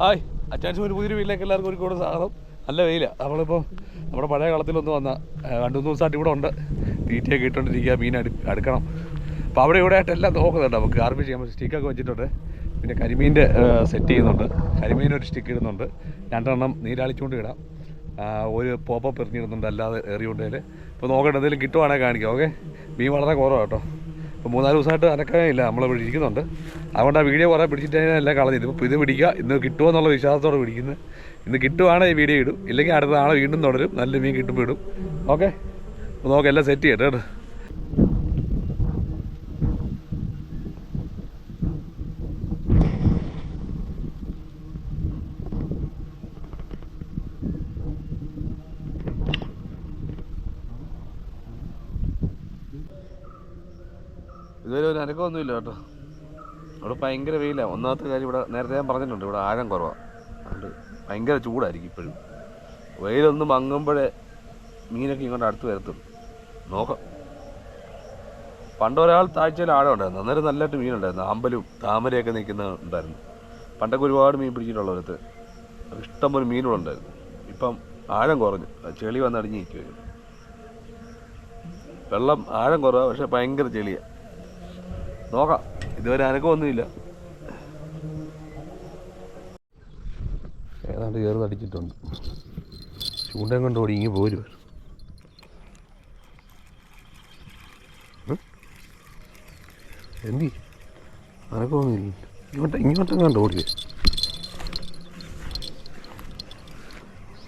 Hi attach ഒരു പുതിയൊരു വീട്ടിലേക്ക് എല്ലാവർക്കും ഒരു കൂടെ സാധനം നല്ല വെയില. നമ്മളിപ്പോൾ നമ്മുടെ പഴയ കളത്തിലൊന്ന് വന്ന രണ്ടു മൂന്ന് ദിവസമായിട്ട് ഇവിടെ ഉണ്ട്. തീറ്റയൊക്കെ ഇട്ടുകൊണ്ടിരിക്കുക മീൻ അടി അടുക്കണം. അപ്പോൾ അവിടെ ഇവിടെ ആയിട്ട് എല്ലാം നോക്കുന്നുണ്ട് നമുക്ക്. ഗാർബേജ് ചെയ്യാൻ സ്റ്റിക്കൊക്കെ വെച്ചിട്ടുണ്ട്. പിന്നെ കരിമീന്റെ സെറ്റ് ചെയ്യുന്നുണ്ട്. കരിമീൻ ഒരു സ്റ്റിക്ക് ഇടുന്നുണ്ട്. രണ്ടെണ്ണം നീരാളിച്ചുകൊണ്ട് ഇടാം. ഒരു പോപ്പപ്പ് എറിഞ്ഞിടുന്നുണ്ട് അല്ലാതെ എറിയുണ്ടെങ്കിൽ ഇപ്പോൾ നോക്കട്ടെ എന്തെങ്കിലും കിട്ടുവാണെങ്കിൽ കാണിക്കാം ഓക്കെ മീൻ വളരെ കുറവാണ് കേട്ടോ. ഇപ്പോൾ മൂന്നാൽ ദിവസമായിട്ട് അനക്കാൻ ഇല്ല നമ്മളിവിടെ ഇരിക്കുന്നുണ്ട്. അതുകൊണ്ട് ആ വീഡിയോ കുറേ പിടിച്ചിട്ട് എല്ലാം കളഞ്ഞത് ഇപ്പോൾ ഇത് പിടിക്കുക ഇന്ന് കിട്ടുമോ എന്നുള്ള വിശ്വാസത്തോടെ പിടിക്കുന്നത് ഇന്ന് കിട്ടുവാണെങ്കിൽ ഈ വീഡിയോ ഇടും. ഇല്ലെങ്കിൽ അടുത്ത നാളെ വീണ്ടും തുടരും. നല്ല മീൻ കിട്ടുമ്പോൾ ഇടും. ഓക്കെ? അപ്പോൾ നോക്കാം എല്ലാം സെറ്റ് ചെയ്യട്ടെ കേട്ടോ. അനക്കമൊന്നുമില്ല കേട്ടോ. ഇവിടെ ഭയങ്കര വെയിലാണ് ഒന്നാമത്തെ കാര്യം ഇവിടെ നേരത്തെ ഞാൻ പറഞ്ഞിട്ടുണ്ട് ഇവിടെ ആഴം കുറവാണ് അതുകൊണ്ട് ഭയങ്കര ചൂടായിരിക്കും ഇപ്പോഴും. വെയിലൊന്ന് മങ്ങുമ്പോഴേ മീനൊക്കെ ഇങ്ങോട്ട് അടുത്ത് വരത്തുള്ളൂ. നോക്കാം. പണ്ട് ഒരാൾ താഴ്ചയിൽ ആഴം ഉണ്ടായിരുന്നു. അന്നേരം നല്ലതായിട്ട് മീനുണ്ടായിരുന്നു. ആമ്പലും താമരയൊക്കെ നിൽക്കുന്ന ഉണ്ടായിരുന്നു. പണ്ടൊക്കെ ഒരുപാട് മീൻ പിടിച്ചിട്ടുള്ളവരത്ത് ഇഷ്ടംപോലെ മീനുകളുണ്ടായിരുന്നു ഇപ്പം ആഴം കുറഞ്ഞു. ചെളി വന്ന് വെള്ളം ആഴം കുറവാണ് പക്ഷേ ഭയങ്കര ചെളിയാണ് നോക്കാം. ഇതുവരെ അനക്കമൊന്നുമില്ല ഏതാണ്ട് ചേർന്നടിച്ചിട്ടുണ്ട് ചൂണ്ടയും കൊണ്ട് ഓടി ഇങ്ങനെ പോരും എന്തി? അനക്കമൊന്നുമില്ല ഇങ്ങോട്ട് ഇങ്ങോട്ടും കണ്ട് ഓടി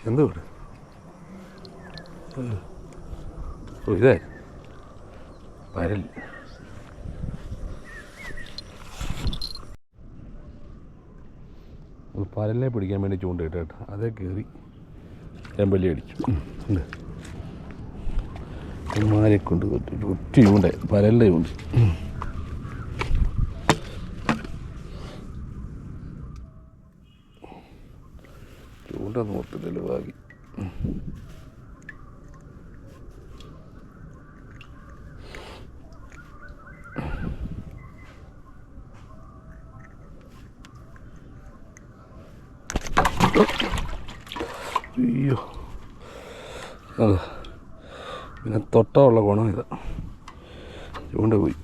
എന്തോ ഓ ഇതേ പരലിനെ പിടിക്കാൻ വേണ്ടി ചൂണ്ടയിട്ട് കേട്ടോ. അതേ കയറി ചെമ്പല്ലി അടിച്ചു. ഉമ്മാനെ കൊണ്ട് ഒറ്റ- ചൂണ്ട പരലിന്റെ ചൂണ്ട. ചൂണ്ട നോട്ടില്ലല്ലോ ബാക്കി അയ്യോ. അതെ. പിന്നെ തൊട്ടുള്ള ഗുണം ഇത്. ചൂണ്ട പോയി.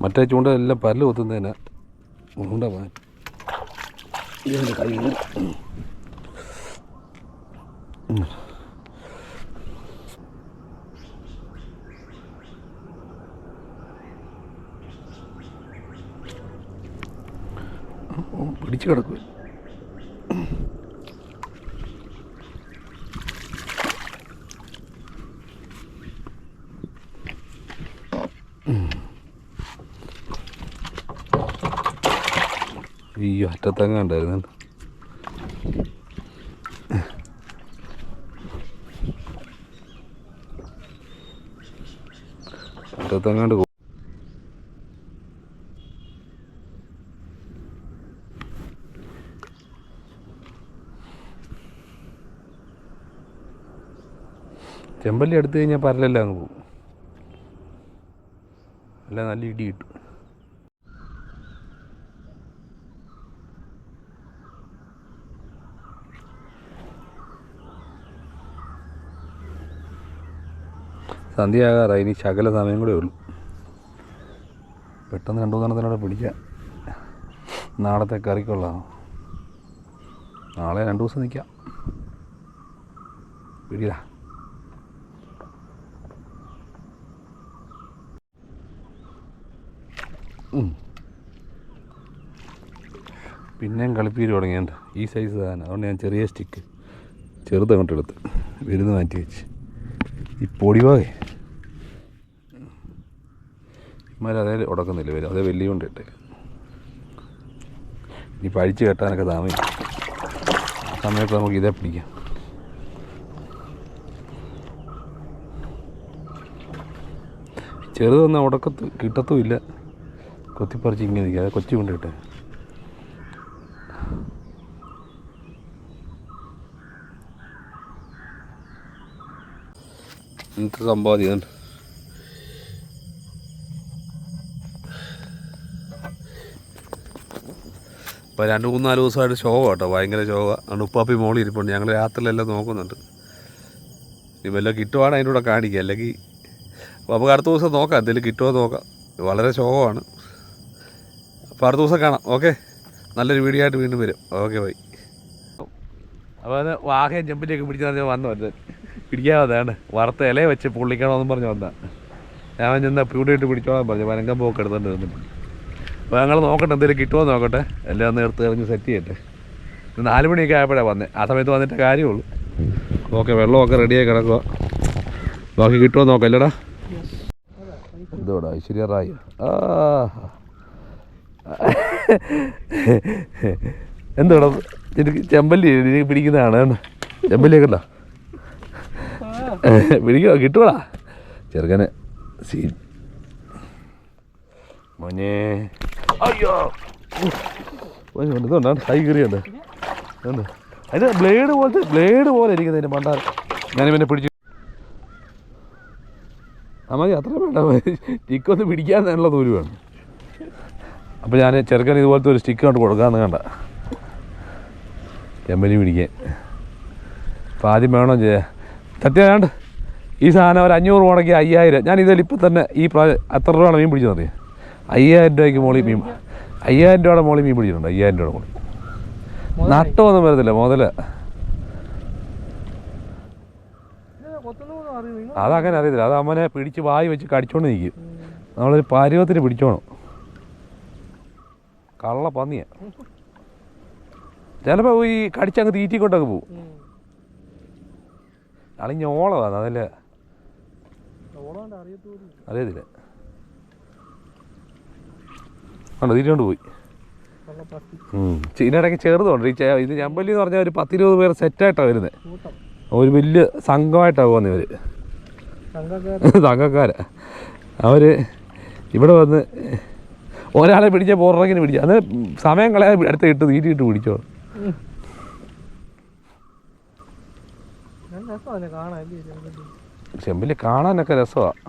മറ്റേ ചൂണ്ട എല്ലാം പല്ല് കുത്തുന്നതിന്. ചൂണ്ട പോയി. പിടിച്ച് കിടക്കുക അയ്യോ അറ്റത്തങ്ങ ഉണ്ടായിരുന്നു അറ്റത്തങ്ങാണ്ട് ചെമ്പല്ലി എടുത്തു കഴിഞ്ഞാൽ പരലെല്ലാം അങ്ങ് പോകും. അല്ല നല്ല ഇടി കിട്ടും. സന്ധ്യയാകാറായി ഇനി ശകല സമയം കൂടെ ഉള്ളൂ. പെട്ടെന്ന് രണ്ടു മൂന്നെണ്ണത്തിനോടെ പിടിക്കാം. നാളത്തെ കറിക്കുള്ളതാണ് നാളെ രണ്ടു ദിവസം നിൽക്കാം. പിടിയില്ല പിന്നെയും കളിപ്പീര് തുടങ്ങിയുണ്ട് ഈ സൈസ് സാധനം. അതുകൊണ്ട് ഞാൻ ചെറിയ സ്റ്റിക്ക് ചെറുത് അങ്ങോട്ട് എടുത്ത്. വിരുന്ന് മാറ്റി വെച്ച്. ഈ പൊടിവാകെ ഇമാർ അതേ ഉടക്കുന്നില്ല വരും അതേ വലിയ ഇട്ടേ ഇനി പഴിച്ച് കെട്ടാനൊക്കെ താമസം ആ സമയത്ത് നമുക്ക് ഇതേ പിടിക്കാം. ചെറുതൊന്നും ഉടക്കത്ത് കിട്ടത്തുമില്ല. കൊത്തിപ്പറിച്ച് ഇങ്ങനെ നിൽക്കുക. കൊച്ചു കൊണ്ടിട്ടെ ഇന്നത്തെ സമ്പാദ്യം ഇപ്പോൾ രണ്ട് മൂന്ന് നാല് ദിവസമായിട്ട് ശോക കേട്ടോ ഭയങ്കര ശോക അതുകൊണ്ട് ഉപ്പാപ്പി മോളി ഇരിപ്പുണ്ട്. ഞങ്ങൾ രാത്രിയിലെല്ലാം നോക്കുന്നുണ്ട്. ഇനി വല്ല കിട്ടുവാണ് അതിന്റെ കൂടെ കാണിക്കുക അല്ലെങ്കിൽ നമുക്ക് അടുത്ത ദിവസം നോക്കാം. എന്തെങ്കിലും കിട്ടുമോ നോക്കാം. വളരെ ശോകമാണ് അപ്പോൾ അടുത്ത ദിവസം കാണാം. ഓക്കെ നല്ലൊരു വീഡിയോ ആയിട്ട് വീണ്ടും വരും. ഓക്കെ ബൈ അപ്പോൾ അത് വാഹയും ചെമ്പിലേക്ക് പിടിച്ചു പറഞ്ഞാൽ വന്നു. വരുന്നത് പിടിക്കാതെ വറുത്ത ഇല വെച്ച് പൊള്ളിക്കണമെന്ന് പറഞ്ഞ് വന്നാൽ ഞാൻ ചെന്ന പ്യൂഡിയിട്ട് പിടിച്ചോളാൻ പറഞ്ഞു. വനങ്കം പോക്ക് വന്നിട്ട്. അപ്പോൾ ഞങ്ങൾ നോക്കട്ടെ എന്തെങ്കിലും കിട്ടുമോ നോക്കട്ടെ. എല്ലാം എടുത്ത് എറിഞ്ഞ് സെറ്റ് ചെയ്യട്ടെ. നാല് മണിയൊക്കെ ആയപ്പോഴാണ് വന്നത് ആ സമയത്ത് വന്നിട്ട് കാര്യമുള്ളൂ. ഓക്കെ വെള്ളമൊക്കെ റെഡിയായി കിടക്കുക ബാക്കി കിട്ടുമോ നോക്കാം അല്ലടാ എന്തോടാ ഐശ്വര്യ റായി. ആ. എന്തോടാ എനിക്ക് ചെമ്പല്ലി എനിക്ക് പിടിക്കുന്നതാണ്. കണ്ടോ ചെമ്പല്ലിയൊക്കെ ഉണ്ടോ? പിടിക്കോ കിട്ടുവാടാ? ചെറുക്കന് സീൻ മോനെ. അയ്യോ. ഇതുകൊണ്ടാണ് കൈ കീറിയുണ്ട് അതിന് ബ്ലേഡ് പോലത്തെ ബ്ലേഡ് പോലെ ഇരിക്കുന്നതിന് പണ്ടാൽ ഞാനിവനെ പിടിച്ചു ആ മതി അത്ര വേണ്ട സ്റ്റിക്കൊന്ന് പിടിക്കാന്നുള്ള വേണം. അപ്പോൾ ഞാൻ ചെറുക്കൻ ഇതുപോലത്തെ ഒരു സ്റ്റിക്ക് കൊണ്ട് കൊടുക്കാമെന്ന് കണ്ട. ചെമ്പലി പിടിക്കാൻ. അപ്പോൾ ആദ്യം വേണം ചെയ്യാ. സത്യം വേണ്ട ഈ സാധനം ഒരു അഞ്ഞൂറ് മുടക്കി അയ്യായിരം. ഞാൻ ഇതിൽ ഇപ്പം തന്നെ ഈ പ്രാവശ്യം എത്ര രൂപയാണ് മീൻ പിടിച്ചതറിയാം അയ്യായിരം രൂപയ്ക്ക് മോളി മീൻ അയ്യായിരം രൂപയുടെ മോളി മീൻ പിടിച്ചിട്ടുണ്ട്. അയ്യായിരം രൂപയുടെ മുകളിൽ നട്ടമൊന്നും വരത്തില്ല മുതൽ. അതങ്ങനെ അറിയത്തില്ല. അത് അമ്മനെ പിടിച്ച് വായി വെച്ച് കടിച്ചോണ്ട് നിൽക്കും നമ്മളൊരു പരുവത്തിന് പിടിച്ചോണം. കള്ള പന്നിയാ. ചിലപ്പോൾ ഈ കടിച്ചങ്ങ് തീറ്റിക്കൊണ്ടൊക്കെ പോവും. അളിഞ്ഞ ഓളമാണ് അതല്ലേ? അറിയത്തില്ല. കണ്ടോ? തിരിഞ്ഞോണ്ട് പോയി. ഇതിനിടയ്ക്ക് ചെറുതുണ്ട്. ഈ ഇത് ഞമ്പല്ലി എന്ന് പറഞ്ഞാൽ ഒരു പത്തിരുപത് പേർ സെറ്റായിട്ടാണ് വരുന്നത് ഒരു വലിയ സംഘമായിട്ടാണ് പോകുന്നത് ഇവർ സംഘക്കാര്. അവർ ഇവിടെ വന്ന് ഒരാളെ പിടിച്ചാൽ പോറക്കിന് പിടിച്ച. അത് സമയം കളയാതെ അടുത്ത് ഇട്ട് തീറ്റിയിട്ട് പിടിച്ചോ ചെമ്പിൽ കാണാനൊക്കെ രസമാണ്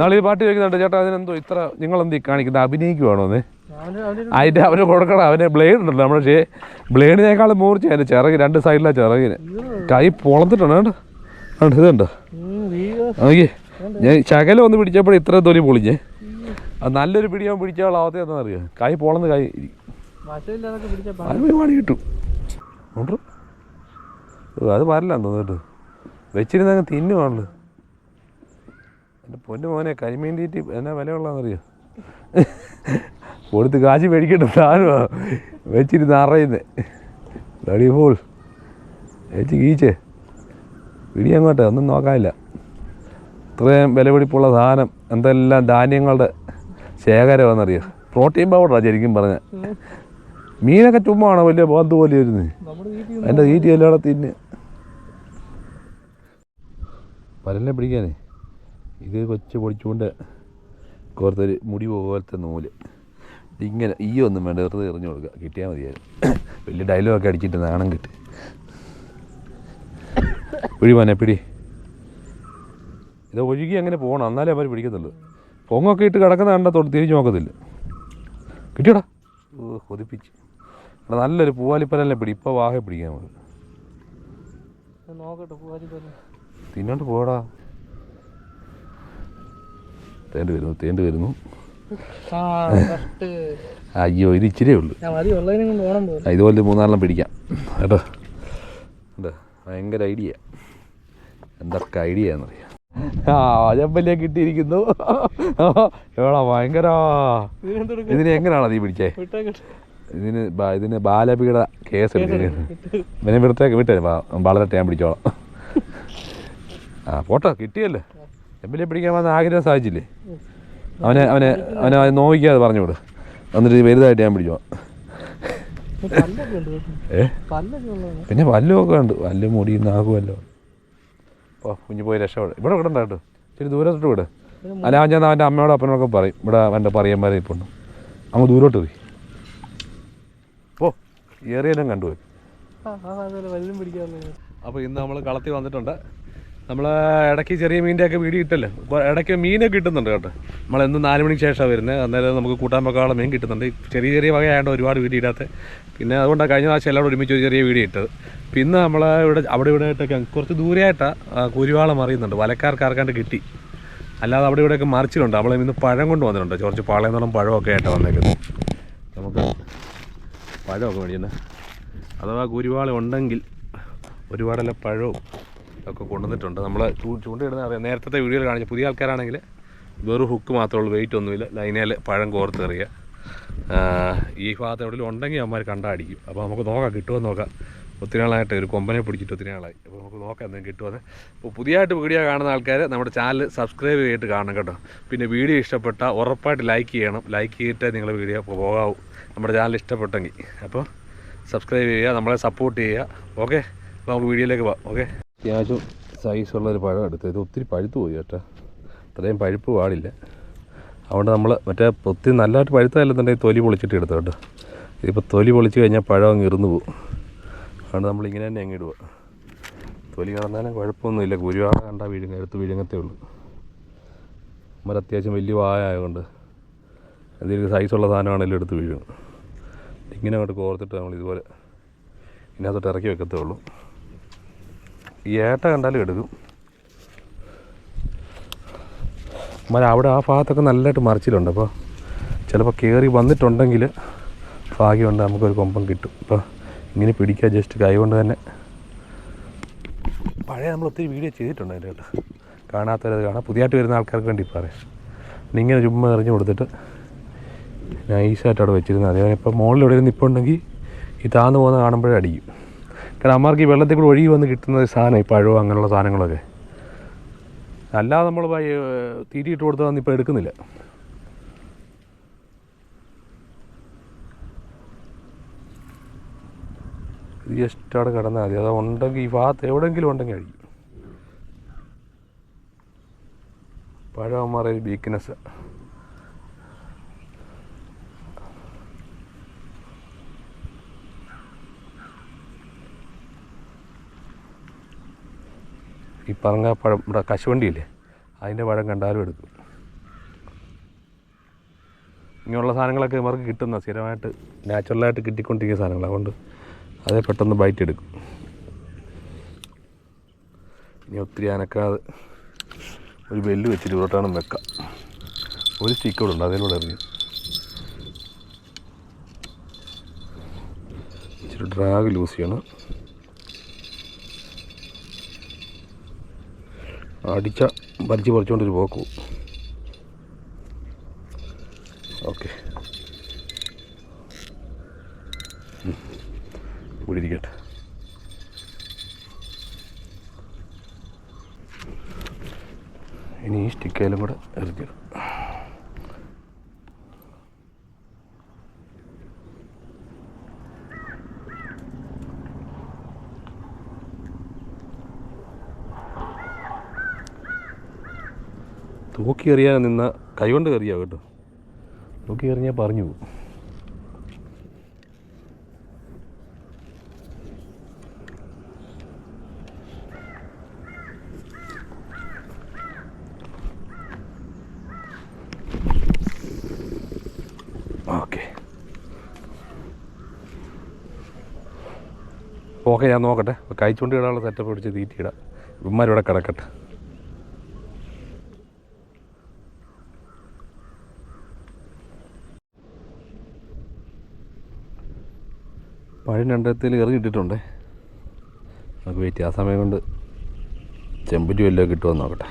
നാളെ ഈ പാട്ട് ചോദിക്കുന്നുണ്ട് ചേട്ടാ അതിനെന്തോ ഇത്ര നിങ്ങളെന്തീ കാണിക്കുന്നത് അഭിനയിക്കുവാണോന്ന്? അതിന്റെ അവന് കൊടുക്കണം അവന് ബ്ലേഡ് ഉണ്ടല്ലോ നമ്മുടെ ഷേ ബ്ലേഡിനേക്കാളും മൂർച്ച അതിന്റെ ചിറകിന് രണ്ട് സൈഡിലാണ് ചിറകിന്. കൈ പൊളന്നിട്ടുണ്ട് കേട്ടോ ഉണ്ട് ഇതുണ്ടോ? നോക്കി ഞാൻ ശകലം ഒന്ന് പിടിച്ചപ്പോൾ ഇത്ര തൊലി പൊളിഞ്ഞേ. അത് നല്ലൊരു പിടിയാൻ പിടിച്ചാൽ ആവത്തെ അറിയാം? കൈ പൊളന്ന് കൈ പണി കിട്ടും. ഉണ്ടോ? അത് വരില്ല തോന്നിട്ട് വെച്ചിരുന്നങ്ങ് തിന്നുവാണല്ലോ. എന്റെ പൊന്നു മോനെ കരിമീൻ തീറ്റി എന്നാ വിലയുള്ളതെന്നറിയോ? കൊടുത്ത് കാശ് മേടിക്കട്ടെ സാധനമാണ് വെച്ചിരുന്ന് അറിയുന്നത് റെഡി ഫോൾ ചേച്ചി ഗീച്ചേ പിടി അങ്ങോട്ടെ ഒന്നും നോക്കാനില്ല. ഇത്രയും വിലപിടിപ്പുള്ള സാധനം എന്തെല്ലാം ധാന്യങ്ങളുടെ ശേഖരമാണെന്നറിയോ? പ്രോട്ടീൻ പൗഡറാണ് ശരിക്കും പറഞ്ഞ. മീനൊക്കെ ചുമ്മാ ആണോ വലിയ ബോന്ത് പോലെ വരുന്നത് എന്റെ തീറ്റി എല്ലാം തിന്ന്. പരലിനെ പിടിക്കാനേ. ഇത് കൊച്ചു പൊടിച്ചുകൊണ്ട് കോർത്തൊരു മുടി പോലത്തെ നൂൽ. ഇങ്ങനെ ഈ ഒന്നും വേണ്ട വെറുതെ എറിഞ്ഞു കൊടുക്കുക. കിട്ടിയാൽ മതിയായിരുന്നു. വലിയ ഡയലോഗൊക്കെ അടിച്ചിട്ട് നാണം കിട്ടി. പിടി പോനെ പിടി. ഇത് ഒഴുകി അങ്ങനെ പോകണം എന്നാലേ അവർ പിടിക്കത്തുള്ളൂ. പൊങ്ങൊക്കെ ഇട്ട് കിടക്കുന്ന കണ്ട തൊട്ട് തിരിഞ്ഞു നോക്കത്തില്ല. കിട്ടിയടാ? ഓ കൊതിപ്പിച്ച്. അവിടെ നല്ലൊരു പൂവാലിപ്പനല്ലേ പിടി. ഇപ്പോൾ വാഹ പിടിക്കാൻ നമുക്ക് നോക്കട്ടെ പൂവാലി തിന്നോണ്ട് പോടാ. തേണ്ട് വരുന്നു തേണ്ട് വരുന്നു. അയ്യോ ഇത് ഇച്ചിരി ഉള്ളൂ. ഇതുപോലെ മൂന്നാലെണ്ണം പിടിക്കാം. കേട്ടോ? എന്താ ഭയങ്കര ഐഡിയ എന്തൊക്കെ ഐഡിയ എന്നറിയാം ആ കിട്ടിയിരിക്കുന്നു. എവിടാ ഭയങ്കര. ഇതിന് എങ്ങനെയാണോ നീ പിടിച്ചേ? ഇതിന് ഇതിന് ബാലപീഡ കേസ് എടുക്കുന്നത് ഇവനെ ഇവിടത്തേക്ക് വിട്ടേ വളരെ ഞാൻ പിടിച്ചോളാം. ആ പോട്ടോ കിട്ടിയല്ലോ? ചെമ്പല്ലേ പിടിക്കാൻ വന്ന ആഗ്രഹം സാധിച്ചില്ലേ? അവനെ അവനെ അവനെ അത് നോവിക്കാതെ പറഞ്ഞുവിട്. എന്നിട്ട് ഇത് വലുതായിട്ട് ഞാൻ പിടിച്ചു പല്ലൊക്കെ ഉണ്ട്? കേട്ടോ. ഏ പിന്നെ പല്ലുമൊക്കെ ഉണ്ട്. പല്ല് മുടി നാകുമല്ലോ ഓ കുഞ്ഞു പോയി രക്ഷപ്പെടും. ഇവിടെ വിടണ്ട കേട്ടോ. ഇച്ചിരി ദൂരത്തോട്ട് വിട്. അല്ല അവൻ ചെന്നാൽ അവന്റെ അമ്മയോടും അപ്പനോടൊക്കെ പറയും. ഇവിടെ അവന്റെ പറയന്മാരെ ഇപ്പോൾ ഉണ്ട് അങ്ങ് ദൂരോട്ട് പോയി. ഓ ഏറിയെല്ലാം കണ്ടുപോയി. അപ്പോൾ ഇന്ന് നമ്മൾ കളത്തിൽ വന്നിട്ടുണ്ട്. നമ്മൾ ഇടയ്ക്ക് ചെറിയ മീന്റെ ഒക്കെ വീഡിയോ ഇട്ടല്ലോ? അപ്പോൾ ഇടയ്ക്ക് മീനൊക്കെ കിട്ടുന്നുണ്ട് കേട്ടോ. നമ്മൾ എന്ന് നാല് മണിക്ക് ശേഷമാണ് വരുന്നത് അന്നേരം നമുക്ക് കൂട്ടാൻ വെക്കാനുള്ള മീൻ കിട്ടുന്നുണ്ട്. ചെറിയ ചെറിയ വകയായതുകൊണ്ട് ഒരുപാട് വീഡിയോ ഇടാത്ത. പിന്നെ അതുകൊണ്ടാണ് കഴിഞ്ഞ പ്രാവശ്യം എല്ലാവരും ഒരുമിച്ച് ഒരു ചെറിയ വീഡിയോ ഇട്ടത്. പിന്നെ നമ്മൾ ഇവിടെ അവിടെ ഇവിടെ ആയിട്ടൊക്കെ കുറച്ച് ദൂരെയായിട്ടാണ് കുരുവാളം അറിയുന്നുണ്ട്. വലക്കാർക്ക് ആർക്കാണ്ട് കിട്ടി. അല്ലാതെ അവിടെ ഇവിടെയൊക്കെ മറിച്ചിട്ടുണ്ട്. അവളെ ഇന്ന് പഴം കൊണ്ട് വന്നിട്ടുണ്ട്. കുറച്ച് പാളയെന്നോളം പഴമൊക്കെ ആയിട്ടാണ് വന്നേക്കുന്നത്. നമുക്ക് പഴമൊക്കെ മേടിക്കുന്നത് അഥവാ കുരുവാളം ഉണ്ടെങ്കിൽ ഒരുപാടെല്ലാം പഴവും ഒക്കെ കൊണ്ടുവന്നിട്ടുണ്ട്. നമ്മൾ ചൂണ്ടയിടുന്ന അറിയാം. നേരത്തെ വീഡിയോയിൽ കാണിച്ച പുതിയ ആൾക്കാരാണെങ്കിൽ വെറും ഹുക്ക് മാത്രമേ ഉള്ളൂ വെയിറ്റ് ഒന്നുമില്ല. ലൈനയിൽ പഴം കോർത്ത് എറിയുക ഈ ഭാഗത്ത് എവിടെയും ഉണ്ടെങ്കിൽ അവന്മാർ കണ്ടാടിക്കും. അപ്പോൾ നമുക്ക് നോക്കാം കിട്ടുമെന്ന് നോക്കാം. ഒത്തിരി നാളായിട്ട് ഒരു കൊമ്പനെ പിടിച്ചിട്ട് ഒത്തിരി നാളായി. അപ്പോൾ നമുക്ക് നോക്കാം എന്തെങ്കിലും കിട്ടുമെന്ന് അപ്പോൾ പുതിയതായിട്ട് വീഡിയോ കാണുന്ന ആൾക്കാർ നമ്മുടെ ചാനൽ സബ്സ്ക്രൈബ് ചെയ്തിട്ട് കാണണം കേട്ടോ. പിന്നെ വീഡിയോ ഇഷ്ടപ്പെട്ടാൽ ഉറപ്പായിട്ട് ലൈക്ക് ചെയ്യണം. ലൈക്ക് ചെയ്തിട്ടേ നിങ്ങൾ വീഡിയോ പോകാവൂ. നമ്മുടെ ചാനൽ ഇഷ്ടപ്പെട്ടെങ്കിൽ. അപ്പോൾ സബ്സ്ക്രൈബ് ചെയ്യുക നമ്മളെ സപ്പോർട്ട് ചെയ്യുക. ഓക്കെ അപ്പോൾ നമുക്ക് വീഡിയോയിലേക്ക് പോകാം ഓക്കെ അത്യാവശ്യം സൈസുള്ളൊരു പഴം എടുത്ത്. ഇത് ഒത്തിരി പഴുത്തു പോയി കേട്ടോ. അത്രയും പഴുപ്പ് പാടില്ല. അതുകൊണ്ട് നമ്മൾ മറ്റേ ഒത്തിരി നല്ലതായിട്ട് പഴുത്തതല്ലെന്നുണ്ടെങ്കിൽ തൊലി പൊളിച്ചിട്ട് എടുത്തു കേട്ടോ. ഇതിപ്പോൾ തൊലി പൊളിച്ച് കഴിഞ്ഞാൽ പഴം അങ്ങ് ഇറന്നു പോകും അതുകൊണ്ട് നമ്മൾ ഇങ്ങനെ തന്നെ അങ്ങ് ഇടുക തൊലി കടന്നാലും കുഴപ്പമൊന്നുമില്ല ഗുരുവാട കണ്ടാൽ വിഴുങ്ങ എടുത്ത് വിഴുങ്ങത്തേ ഉള്ളൂ. നമ്മൾ അത്യാവശ്യം വലിയ വായ ആയതുകൊണ്ട് എന്തെങ്കിലും സൈസുള്ള സാധനമാണെങ്കിലും എടുത്ത് വീഴും ഇങ്ങനെ അങ്ങോട്ട് കോർത്തിട്ട് നമ്മൾ ഇതുപോലെ ഇതിനകത്തോട്ട് ഇറക്കി വെക്കത്തേ ഉള്ളൂ. ഏട്ട കണ്ടാലും എടുക്കും. മര അവിടെ ആ ഭാഗത്തൊക്കെ നല്ലതായിട്ട് മറിച്ചിലുണ്ട് അപ്പോൾ ചിലപ്പോൾ കയറി വന്നിട്ടുണ്ടെങ്കിൽ ഭാഗ്യമുണ്ട് നമുക്കൊരു കൊമ്പം കിട്ടും. ഇപ്പോൾ ഇങ്ങനെ പിടിക്കുക ജസ്റ്റ് കൈ കൊണ്ട് തന്നെ. പഴയ നമ്മൾ ഒത്തിരി വീഡിയോ ചെയ്തിട്ടുണ്ട് അതിന്റെ കേട്ടോ കാണാത്തവരത് കാണാം. പുതിയതായിട്ട് വരുന്ന ആൾക്കാർക്ക് വേണ്ടി പറയാം. ഇങ്ങനെ ചുമ്മാ എറിഞ്ഞു കൊടുത്തിട്ട് നൈസായിട്ട് അവിടെ വെച്ചിരുന്നത്. അതേപോലെ ഇപ്പോൾ മുകളിൽ എവിടെ ഉണ്ടെങ്കിൽ ഈ താന്ന് പോകുന്ന കാണുമ്പോഴേ അടിക്കും. കാരണം അമ്മമാർക്ക് ഈ വെള്ളത്തിൽ കൂടെ ഒഴുകി വന്ന് കിട്ടുന്ന സാധനം ഈ പഴവും അങ്ങനെയുള്ള സാധനങ്ങളൊക്കെ. അല്ലാതെ നമ്മൾ തീറ്റിയിട്ട് കൊടുത്തതൊന്നും ഇപ്പോൾ എടുക്കുന്നില്ല. ജസ്റ്റ് അവിടെ കിടന്നാൽ മതി. അത് ഉണ്ടെങ്കിൽ ഈ ഭാഗത്ത് എവിടെയെങ്കിലും ഉണ്ടെങ്കിൽ അഴിക്കും പഴവന്മാരെ ഒരു വീക്ക്നെസ് ഈ പറഞ്ഞ പഴം ഇവിടെ കശുവണ്ടിയില്ലേ അതിന്റെ പഴം കണ്ടാലും എടുക്കും. ഇങ്ങനെയുള്ള സാധനങ്ങളൊക്കെ ഇവർക്ക് കിട്ടുന്ന സ്ഥിരമായിട്ട് നാച്ചുറലായിട്ട് കിട്ടിക്കൊണ്ടിരിക്കുന്ന സാധനങ്ങൾ അതുകൊണ്ട് അതേ പെട്ടെന്ന് ബൈറ്റ് എടുക്കും. ഇനി ഒത്തിരി അനക്കാതെ ഒരു ബെല്ല് വെച്ചിട്ട് ഇവിടോട്ടാണ് വെക്കാം. ഒരു സ്റ്റിക്ക് ഇവിടെ ഉണ്ട് അതിലൂടെ എറിഞ്ഞു ഇച്ചിരി ഡ്രാഗ് ലൂസ് ചെയ്യണം. അടിച്ച വലിച്ച് പറിച്ചുകൊണ്ടൊരു പോക്ക്. പോകും ഓക്കെ ഇവിടെ ഇരിക്കട്ടെ. ഇനി ഈ സ്റ്റിക്കയിലും കൂടെ എറിഞ്ഞിടും തൂക്കി എറിയാൻ നിന്ന കൈകൊണ്ട് കയറിയാ കേട്ടോ. തൂക്കി എറിഞ്ഞാൽ പറഞ്ഞു ഓക്കെ. ഞാൻ നോക്കട്ടെ. കഴിച്ചുകൊണ്ട് ഇടാനുള്ള സെറ്റപ്പ് പിടിച്ച് തീറ്റിയിടാം. ഇവന്മാരിവിടെ കിടക്കട്ടെ. പഴയ രണ്ടത്തിൽ ഇറങ്ങിയിട്ടിട്ടുണ്ട് നമുക്ക് വെയിറ്റ് ചെയ്യാം. ആ സമയം കൊണ്ട് ചെമ്പറ്റി വല്ലതും കിട്ടുമോ എന്ന് നോക്കട്ടെ.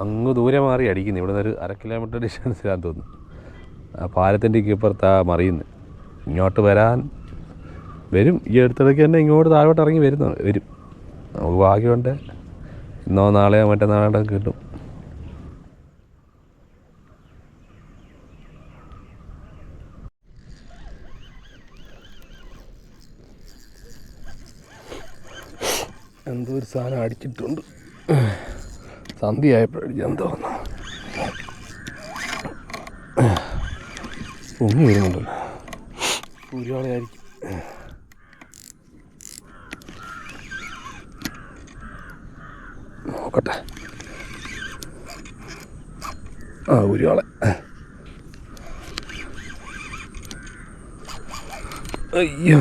അങ്ങ് ദൂരെ മാറി അടിക്കുന്നു. ഇവിടെ നിന്ന് ഒരു അര കിലോമീറ്റർ ഡിസ്റ്റൻസിലാന്ന് തോന്നുന്നു. ആ പാലത്തിന്റെ ഇപ്പുറത്ത് ആ മറിയുന്നത് ഇങ്ങോട്ട് വരാൻ വരും. ഈ അടുത്തിടയ്ക്ക് തന്നെ ഇങ്ങോട്ട് താഴോട്ട് ഇറങ്ങി വരുന്നു വരും. നമുക്ക് ഭാഗ്യമുണ്ട്. ഇന്നോ നാളെയോ മറ്റന്നാളോ കിട്ടും. എന്തോ ഒരു സാധനം അടിച്ചിട്ടുണ്ട്. സന്ധ്യയായപ്പോഴടിച്ച് എന്തോ പൊങ്ങി വരുന്നുണ്ടല്ലോ. ഒരുപാടായിരിക്കും നോക്കട്ടെ. ആ ഉരുവാളെ അയ്യോ.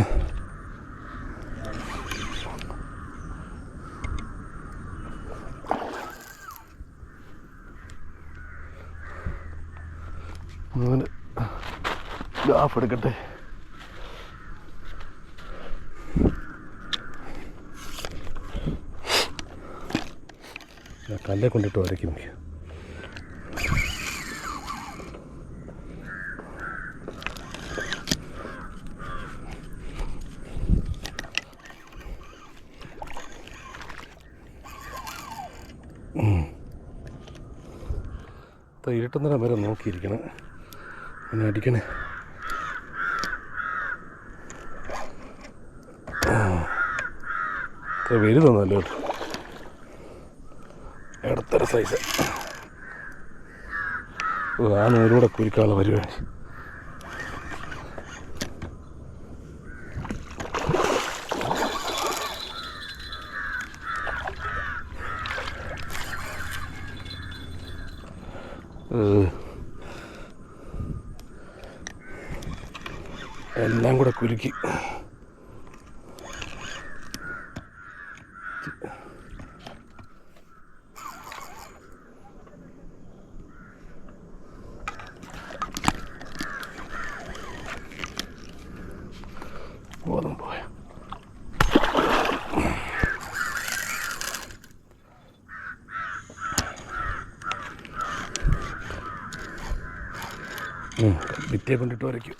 മോന് ഗ്രാഫ് എടുക്കട്ടെ. കല്ലെ കൊണ്ടിട്ട് വരയ്ക്കും ഇരുട്ടുന്നേരം വരെ നോക്കിയിരിക്കണം. പിന്നെ അടിക്കണേ. ഇത്ര തന്നല്ലോ ഇടത്തര സൈസ് ആ നൂലൂടെ കുരുക്കാളെ പരിപാടി ഏഹ്. എല്ലാം കൂടെ കുലുക്കി. ബോധം പോയ. ഭിത്തിയെ കൊണ്ടിട്ട് വരയ്ക്കും.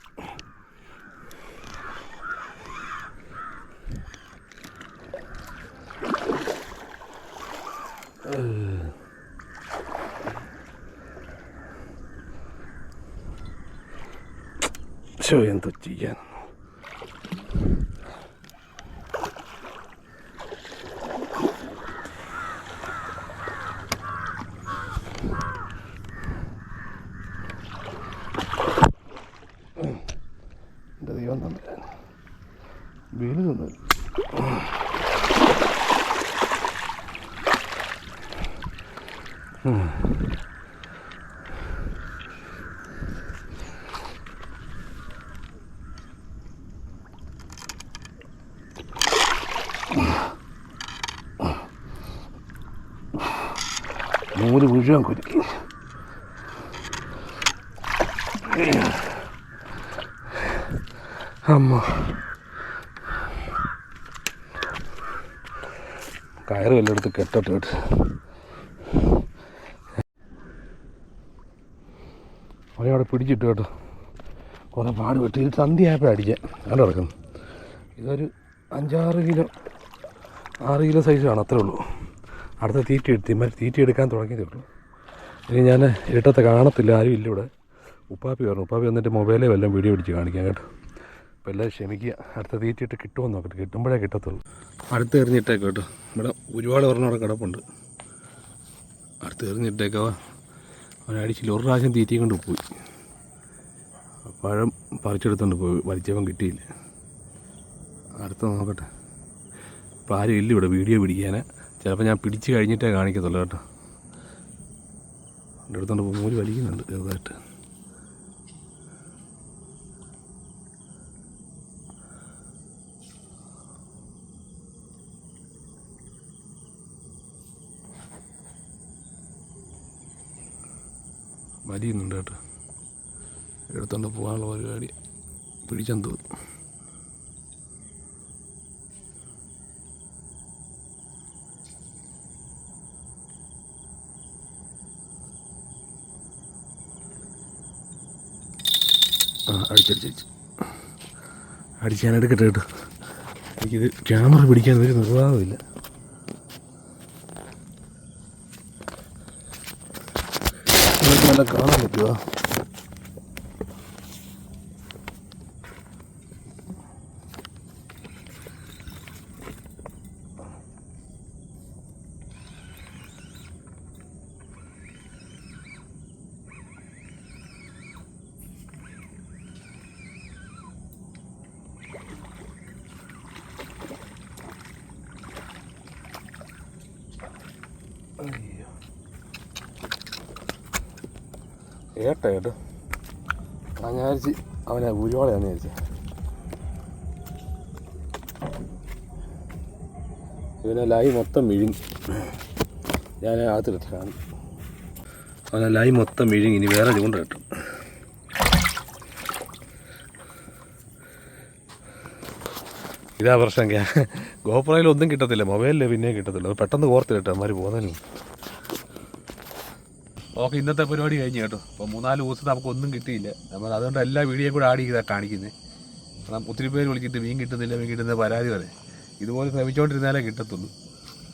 ശോ എന്തോ ചെയ്യാൻ എന്റെ ദൈവം തന്നില്ല വെയിൽ തന്നില്ല നൂൽ മുഴുവൻ കുരുക്കി അമ്മ കയറ് വല്ലെടുത്ത് കെട്ടോട്ട് കേട്ട് ഒരേ അവിടെ പിടിച്ചിട്ട് കേട്ടോ. കുറേ പാട് വിട്ട്. ഇത് സന്ധ്യയായപ്പോൾ അടിക്കാൻ. അവിടെ കിടക്കുന്നു ഇതൊരു അഞ്ചാറ് കിലോ ആറ് കിലോ സൈസ് അത്രേ ഉള്ളൂ. അടുത്ത തീറ്റ എടുത്ത് ഇമാര് തീറ്റ എടുക്കാൻ തുടങ്ങിയതേ ഉള്ളൂ. ഇനി ഞാൻ ഇരട്ടത്തെ കാണത്തില്ല ആരും ഇല്ല ഇവിടെ. ഉപ്പാപ്പി പറഞ്ഞു ഉപ്പാപ്പി വന്നിട്ട് മൊബൈലേ വല്ലതും വീഡിയോ പിടിച്ച് കാണിക്കാം കേട്ടോ. അപ്പോൾ എല്ലാവരും ക്ഷമിക്കുക. അടുത്ത തീറ്റിട്ട് കിട്ടുമെന്ന് നോക്കട്ടെ. കിട്ടുമ്പോഴേ കിട്ടത്തുള്ളൂ. അടുത്ത് എറിഞ്ഞിട്ടേക്ക് കേട്ടോ. ഇവിടെ ഒരുപാട് പറഞ്ഞ അവിടെ കിടപ്പുണ്ട്. അടുത്ത് എറിഞ്ഞിട്ടേക്കവ അവനടിച്ചില്ല ഒരു പ്രാവശ്യം തീറ്റി കൊണ്ട് പോയി. പഴം പറിച്ചെടുത്തോണ്ട് പോയി. വലിച്ചവൻ കിട്ടിയില്ല. അടുത്ത നോക്കട്ടെ. ഇപ്പോൾ ആരും ഇല്ല ഇവിടെ വീഡിയോ പിടിക്കാൻ ചിലപ്പോൾ ഞാൻ പിടിച്ച് കഴിഞ്ഞിട്ടേ കാണിക്കത്തുള്ളൂ കേട്ടോ. എന്റെ പോകുമ്പോൾ മൂൽ വലിക്കുന്നുണ്ട് ചെറുതായിട്ട്. വലിയുന്നുണ്ട് കേട്ടോ. എടുത്തോണ്ട് പോകാനുള്ള പരിപാടി. പിടിച്ചെന്ന് തോന്നുന്നു ആ അടിച്ചടിച്ചടിച്ച് അടിച്ച് ഞാൻ എടുക്കട്ടെ കേട്ടോ എനിക്കിത് ക്യാമറ പിടിക്കാൻ ഒരു നിർവാഹമില്ല കാണാൻ പറ്റുമോ ഏട്ട കേട്ടോ ഞാൻ വിചാരിച്ച് അവനെ ഉരുവാളയാന്ന് വിചാരിച്ചു. ഇവനെ ലൈ മൊത്തം വിഴുങ്ങി ഞാൻ അകത്തിട്ട് കാണും. അവനെ ലൈ മൊത്തം വിഴുങ്ങി ഇനി വേറെ ചൂണ്ട കിട്ടും. ഇതാ പ്രശ്നം. ഗോപ്രയിൽ ഒന്നും കിട്ടത്തില്ല. മൊബൈലിൽ പിന്നെ കിട്ടത്തില്ല. പെട്ടെന്ന് ഓർത്തിട്ടാ അമ്മമാർ പോകുന്നതിന് ഓക്കെ ഇന്നത്തെ പരിപാടി കഴിഞ്ഞു കേട്ടോ. അപ്പോൾ മൂന്നാൽ ദിവസത്തെ നമുക്ക് ഒന്നും കിട്ടിയില്ല. നമ്മൾ അതുകൊണ്ട് എല്ലാ വീഡിയോയും കൂടെ ആഡ് ചെയ്താൽ കാണിക്കുന്നത് ഒത്തിരി പേര് വിളിച്ചിട്ട് മീൻ കിട്ടുന്നില്ല മീൻ കിട്ടുന്ന പരാതി വരെ ഇതുപോലെ ശ്രമിച്ചുകൊണ്ടിരുന്നാലേ കിട്ടത്തുള്ളൂ.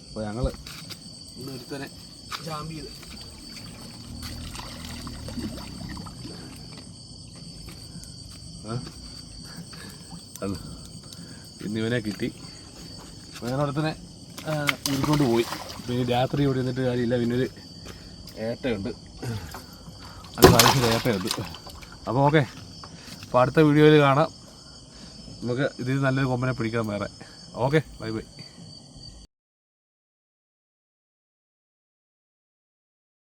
അപ്പോൾ ഞങ്ങൾ ഇന്ന് ഒരുത്തനെ ജാമ്പ് ചെയ്ത്. ആ? അത്. ഇന്ന് ഇവനെ കിട്ടി. വേറെ ഒരുത്തനെ ഉരുക്കൊണ്ട് പോയി പിന്നെ രാത്രി ഓടി നിന്നിട്ട് കാര്യമില്ല. പിന്നെ ഒരു ഏട്ടയുണ്ട്. അത് വയസ്സിൽ ഏട്ടയുണ്ട്. അപ്പോൾ ഓക്കെ അപ്പോൾ അടുത്ത വീഡിയോയിൽ കാണാം. നമുക്ക് ഇതിൽ നല്ലൊരു കൊമ്പനെ പിടിക്കാം വേറെ. Okay bye bye.